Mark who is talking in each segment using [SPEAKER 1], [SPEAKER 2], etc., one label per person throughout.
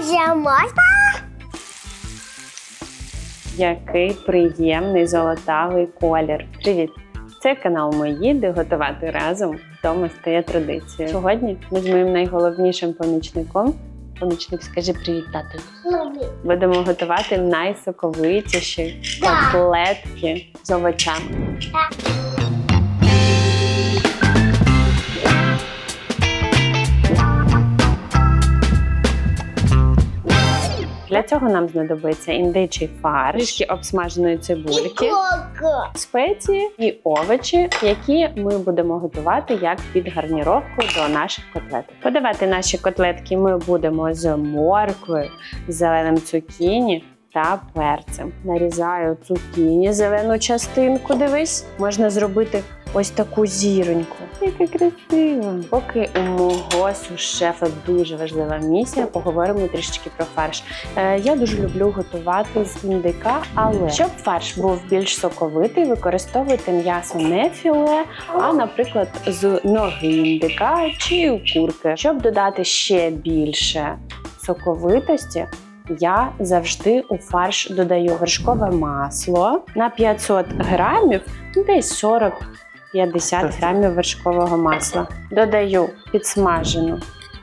[SPEAKER 1] вже можна?
[SPEAKER 2] Який приємний золотавий колір. Привіт! Це канал Мої, де готувати разом вдома стає традицією. Сьогодні ми з моїм найголовнішим помічником. Помічник, скажи привіт, тату. Будемо готувати найсоковитіші
[SPEAKER 1] Так.
[SPEAKER 2] котлетки з овочами. Для цього нам знадобиться індичий фарш, трішки обсмаженої цибульки, спеції і овочі, які ми будемо готувати як під гарніровку до наших котлеток. Подавати наші котлетки ми будемо з морквою, зеленим цукіні. Та перцем нарізаю цукіні, зелену частинку. Дивись, можна зробити ось таку зіроньку. Яке красиво! Поки у мого шефа дуже важлива місія, поговоримо трішечки про фарш. Е, я дуже люблю готувати з індика, але щоб фарш був більш соковитий, використовуйте м'ясо не філе, а, наприклад, з ноги індика чи курки. Щоб додати ще більше соковитості. Я завжди у фарш додаю вершкове масло на 500 грамів, десь 40 50 грамів вершкового масла. Додаю підсмажену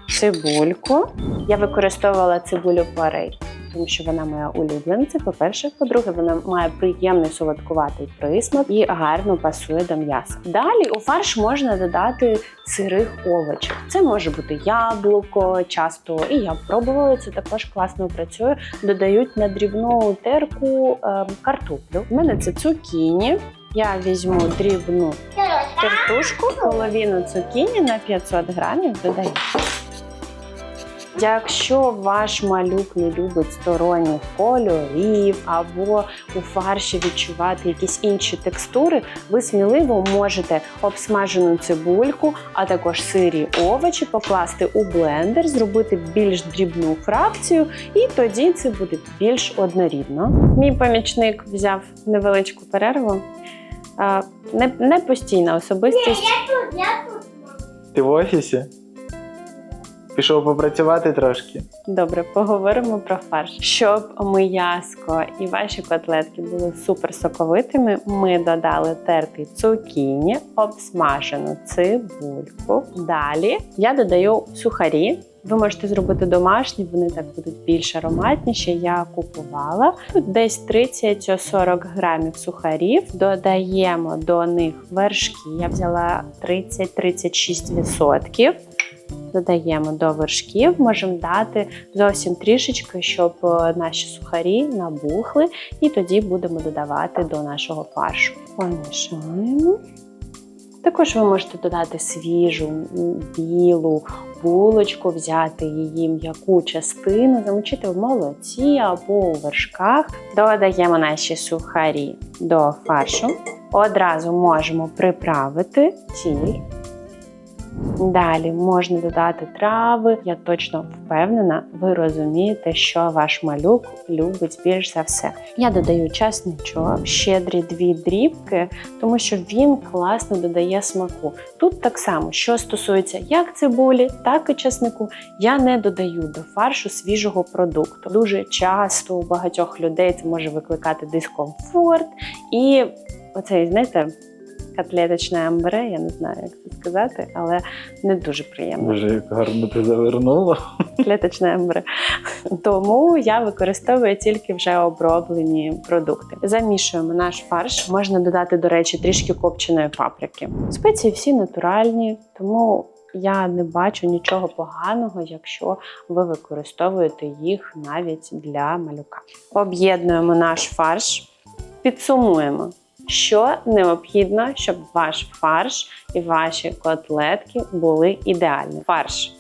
[SPEAKER 2] цибульку. Я використовувала цибулю парей, тому що вона моя улюбленця. По-перше, по-друге, вона має приємний солодкуватий присмак і гарно пасує до м'яса. Далі у фарш можна додати сирих овочів. Це може бути яблуко, часто і я пробувала це також класно працює. Додають на дрібну терку е, картоплю. У мене це цукіні. Я візьму дрібну картошку, половину цукіні на 500 грамів додаю. Якщо ваш малюк не любить сторонніх кольорів або у фарші відчувати якісь інші текстури, ви сміливо можете обсмажену цибульку, а також сирі овочі покласти у блендер, зробити більш дрібну фракцію, і тоді це буде більш однорідно. Мій помічник взяв невеличку перерву. А, Не, не постійна особистість.
[SPEAKER 1] Тут, я тут.
[SPEAKER 3] Ти в офісі? Пішов попрацювати трошки.
[SPEAKER 2] Добре, поговоримо про фарш. Щоб м'яско і ваші котлетки були супер соковитими, ми додали тертий цукіні, обсмажену цибульку. Далі я додаю сухарі. Ви можете зробити домашні, вони так будуть більш ароматніші. Я купувала тут десь 30-40 грамів сухарів. Додаємо до них вершки. Я взяла 30-36%. Додаємо до вершків, можемо дати зовсім трішечки, щоб е, наші сухарі набухли, і тоді будемо додавати до нашого фаршу. Помішаємо. Також ви можете додати свіжу білу булочку, взяти її м'яку частину, замочити в молоці або у вершках. Додаємо наші сухарі до фаршу. Одразу можемо приправити сіль. Далі можна додати трави. Я точно впевнена, ви розумієте, що ваш малюк любить більш за все. Я додаю часничок, щедрі дві дрібки, тому що він класно додає смаку. Тут так само, що стосується як цибулі, так і часнику, я не додаю до фаршу свіжого продукту. Дуже часто у багатьох людей це може викликати дискомфорт і оцей, знаєте. Котлеточне амбре, я не знаю, як це сказати, але не дуже приємно.
[SPEAKER 3] Боже, як гарно ти завернула.
[SPEAKER 2] Котлеточне амбре. Тому я використовую тільки вже оброблені продукти. Замішуємо наш фарш. Можна додати, до речі, трішки копченої паприки. Спеції всі натуральні, тому я не бачу нічого поганого, якщо ви використовуєте їх навіть для малюка. Об'єднуємо наш фарш, підсумуємо. Що необхідно, щоб ваш фарш і ваші котлетки були ідеальні? Фарш.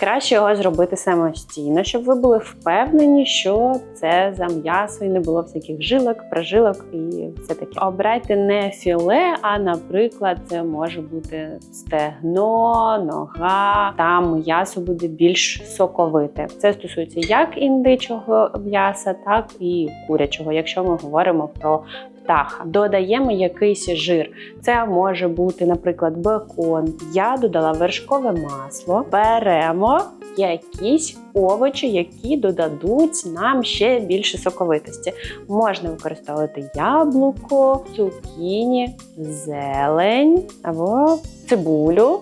[SPEAKER 2] Краще його зробити самостійно, щоб ви були впевнені, що це за м'ясо і не було всяких жилок, прожилок і все таке. Обирайте не філе, а, наприклад, це може бути стегно, нога. Там м'ясо буде більш соковите. Це стосується як індичого м'яса, так і курячого, якщо ми говоримо про птаха. Додаємо якийсь жир. Це може бути, наприклад, бекон. Я додала вершкове масло. Беремо якісь овочі, які додадуть нам ще більше соковитості. Можна використовувати яблуко, цукіні, зелень або цибулю,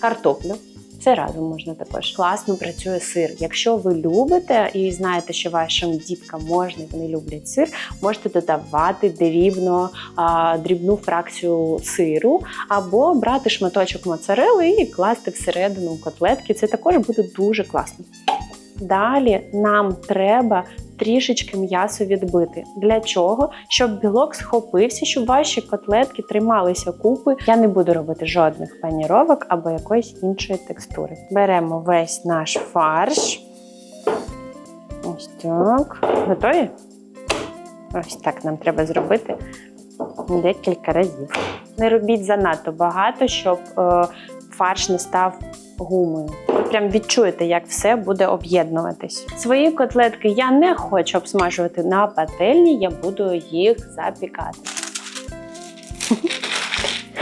[SPEAKER 2] картоплю. Це разом можна також. Класно працює сир. Якщо ви любите і знаєте, що вашим діткам можна, вони люблять сир, можете додавати дрібно, а, дрібну фракцію сиру, або брати шматочок моцарели і класти всередину котлетки. Це також буде дуже класно. Далі нам треба трішечки м'ясо відбити. Для чого? Щоб білок схопився, щоб ваші котлетки трималися купи. Я не буду робити жодних паніровок або якоїсь іншої текстури. Беремо весь наш фарш. Ось так. Готові? Ось так нам треба зробити декілька разів. Не робіть занадто багато, щоб е, фарш не став гумою. Прям відчуєте, як все буде об'єднуватись. Свої котлетки я не хочу обсмажувати на пательні, я буду їх запікати.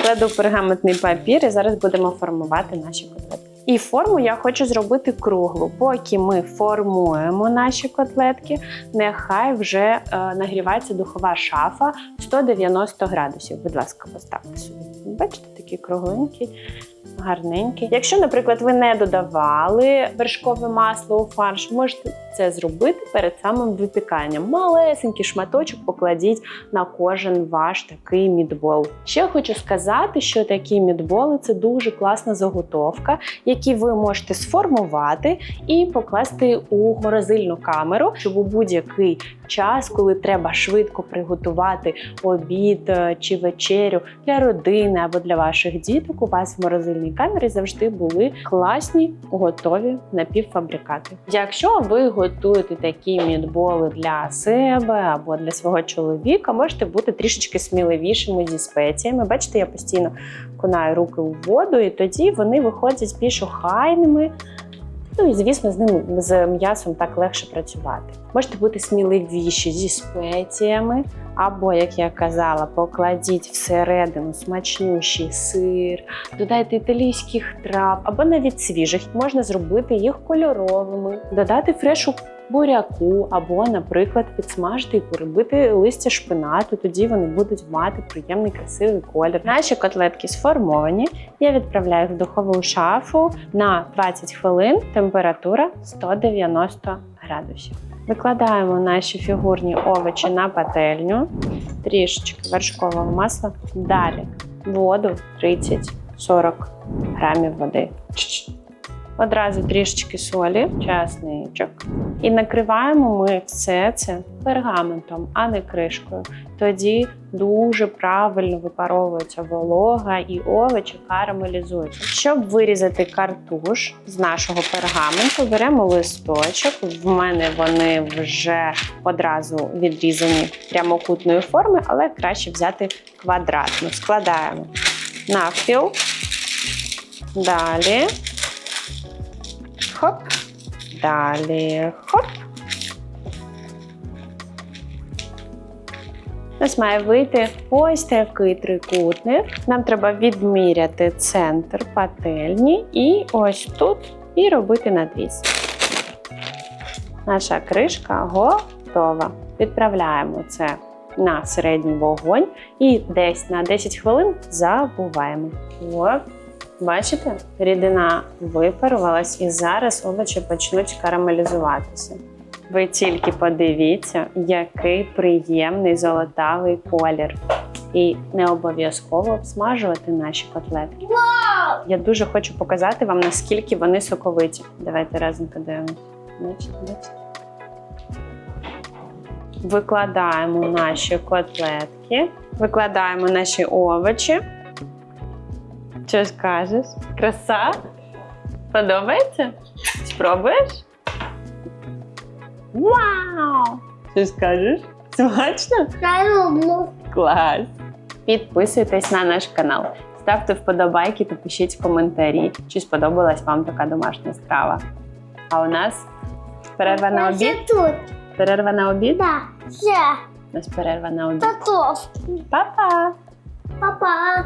[SPEAKER 2] Кладу пергаментний папір і зараз будемо формувати наші котлетки. І форму я хочу зробити круглу. Поки ми формуємо наші котлетки, нехай вже е, нагрівається духова шафа 190 градусів. Будь ласка, поставте собі. Бачите, такі кругленькі, гарненькі. Якщо, наприклад, ви не додавали вершкове масло у фарш, можете це зробити перед самим випіканням. Малесенький шматочок покладіть на кожен ваш такий мідбол. Ще хочу сказати, що такі мідболи це дуже класна заготовка, які ви можете сформувати і покласти у морозильну камеру, щоб у будь-який час, коли треба швидко приготувати обід е, чи вечерю для родини або для ваших діток, у вас в морозильній камері завжди були класні готові напівфабрикати. Якщо ви готуєте такі мідболи для себе або для свого чоловіка, можете бути трішечки сміливішими зі спеціями. Бачите, я постійно кунаю руки у воду, і тоді вони виходять більш охайними. Ну і звісно, з ним з м'ясом так легше працювати. Можете бути сміливіші зі спеціями, або, як я казала, покладіть всередину смачнющий сир, додайте італійських трав, або навіть свіжих. Можна зробити їх кольоровими, додати фрешу буряку, або, наприклад, підсмажити і перебити листя шпинату. Тоді вони будуть мати приємний красивий колір. Наші котлетки сформовані. Я відправляю їх в духову шафу на 20 хвилин. Температура 190 градусів. Викладаємо наші фігурні овочі на пательню, трішечки вершкового масла. Далі воду 30-40 грамів води. Одразу трішечки солі, часничок. І накриваємо ми все це пергаментом, а не кришкою. Тоді дуже правильно випаровується волога і овочі карамелізуються. Щоб вирізати картуш з нашого пергаменту, беремо листочок. В мене вони вже одразу відрізані прямокутної форми, але краще взяти квадратну. Складаємо навпіл. Далі. Далі хоп. У нас має вийти ось такий трикутник. Нам треба відміряти центр пательні і ось тут і робити надріз. Наша кришка готова. Відправляємо це на середній вогонь і десь на 10 хвилин забуваємо. От. Бачите, рідина випарувалась і зараз овочі почнуть карамелізуватися. Ви тільки подивіться, який приємний золотавий колір. І не обов'язково обсмажувати наші котлетки. Я дуже хочу показати вам, наскільки вони соковиті. Давайте разом бачите? Викладаємо наші котлетки, викладаємо наші овочі. Що скажеш? Краса? Подобається? Спробуєш? Вау! Що скажеш? Смачно?
[SPEAKER 1] Я люблю.
[SPEAKER 2] Клас! Підписуйтесь на наш канал, ставте вподобайки та пишіть коментарі, чи сподобалась вам така домашня страва. А у нас перерва на обід?
[SPEAKER 1] тут.
[SPEAKER 2] Перерва на обід?
[SPEAKER 1] Да. Ще.
[SPEAKER 2] У нас перерва на обід. Па-па!
[SPEAKER 1] Папа.